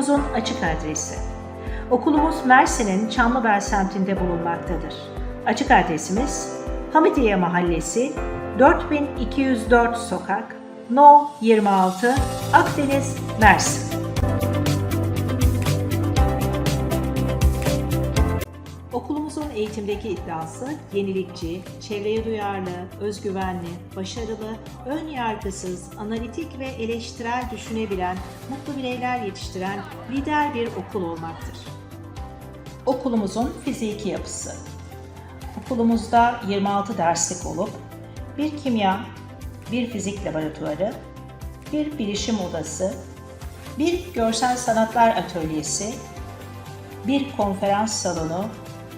Okulumuzun açık adresi. Okulumuz Mersin'in Çamlıbel semtinde bulunmaktadır. Açık adresimiz Hamidiye Mahallesi 4204 Sokak No 26 Akdeniz Mersin. Eğitimdeki iddiası yenilikçi, çevreye duyarlı, özgüvenli, başarılı, ön yargısız, analitik ve eleştirel düşünebilen, mutlu bireyler yetiştiren lider bir okul olmaktır. Okulumuzun fiziki yapısı. Okulumuzda 26 derslik olup bir kimya, bir fizik laboratuvarı, bir bilişim odası, bir görsel sanatlar atölyesi, bir konferans salonu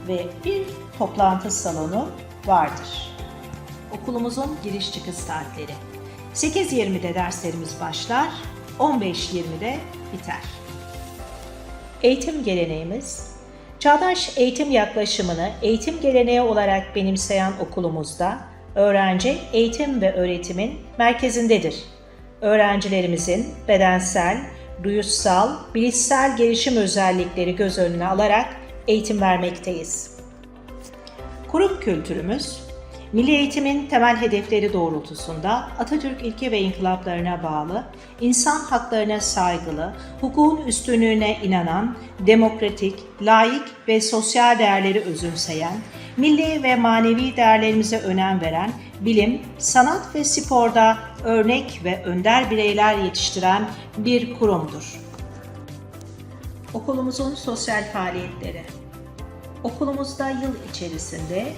ve bir toplantı salonu vardır. Okulumuzun giriş çıkış saatleri. 8.20'de derslerimiz başlar, 15.20'de biter. Eğitim geleneğimiz Çağdaş eğitim yaklaşımını eğitim geleneği olarak benimseyen okulumuzda öğrenci eğitim ve öğretimin merkezindedir. Öğrencilerimizin bedensel, duyusal, bilişsel gelişim özellikleri göz önüne alarak eğitim vermekteyiz. Kurum kültürümüz, milli eğitimin temel hedefleri doğrultusunda Atatürk ilke ve inkılaplarına bağlı, insan haklarına saygılı, hukukun üstünlüğüne inanan, demokratik, laik ve sosyal değerleri özümseyen, milli ve manevi değerlerimize önem veren, bilim, sanat ve sporda örnek ve önder bireyler yetiştiren bir kurumdur. Okulumuzun sosyal faaliyetleri. Okulumuzda yıl içerisinde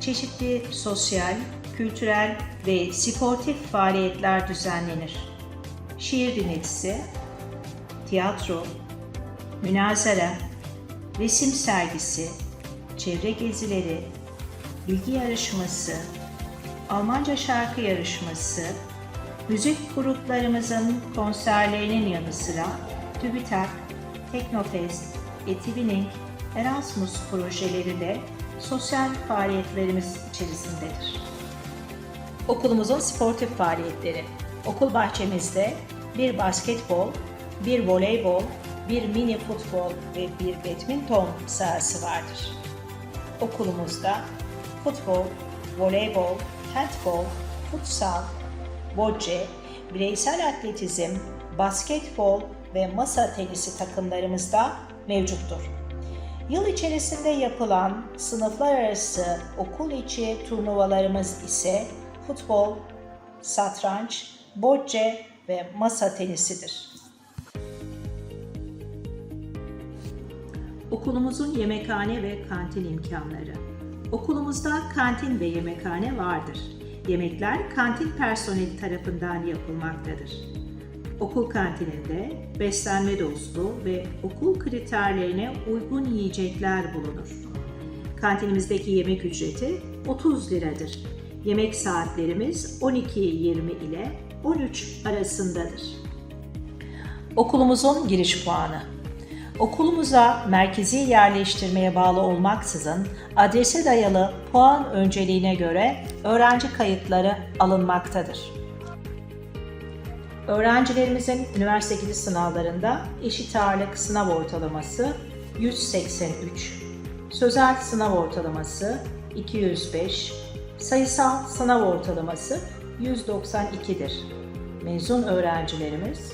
çeşitli sosyal, kültürel ve sportif faaliyetler düzenlenir. Şiir dinletisi, tiyatro, münazara, resim sergisi, çevre gezileri, bilgi yarışması, Almanca şarkı yarışması, müzik gruplarımızın konserlerinin yanı sıra TÜBİTAK, Teknofest, Etivining, Erasmus projeleri de sosyal faaliyetlerimiz içerisindedir. Okulumuzun sportif faaliyetleri. Okul bahçemizde bir basketbol, bir voleybol, bir mini futbol ve bir badminton sahası vardır. Okulumuzda futbol, voleybol, handbol, futsal, bocce, bireysel atletizm, basketbol ve masa tenisi takımlarımız da mevcuttur. Yıl içerisinde yapılan sınıflar arası okul içi turnuvalarımız ise futbol, satranç, bocce ve masa tenisidir. Okulumuzun yemekhane ve kantin imkanları. Okulumuzda kantin ve yemekhane vardır. Yemekler kantin personeli tarafından yapılmaktadır. Okul kantininde beslenme dostu ve okul kriterlerine uygun yiyecekler bulunur. Kantinimizdeki yemek ücreti 30 liradır. Yemek saatlerimiz 12.20 ile 13 arasındadır. Okulumuzun giriş puanı. Okulumuza merkezi yerleştirmeye bağlı olmaksızın adrese dayalı puan önceliğine göre öğrenci kayıtları alınmaktadır. Öğrencilerimizin üniversite giriş sınavlarında eşit ağırlık sınav ortalaması 183, sözel sınav ortalaması 205, sayısal sınav ortalaması 192'dir. Mezun öğrencilerimiz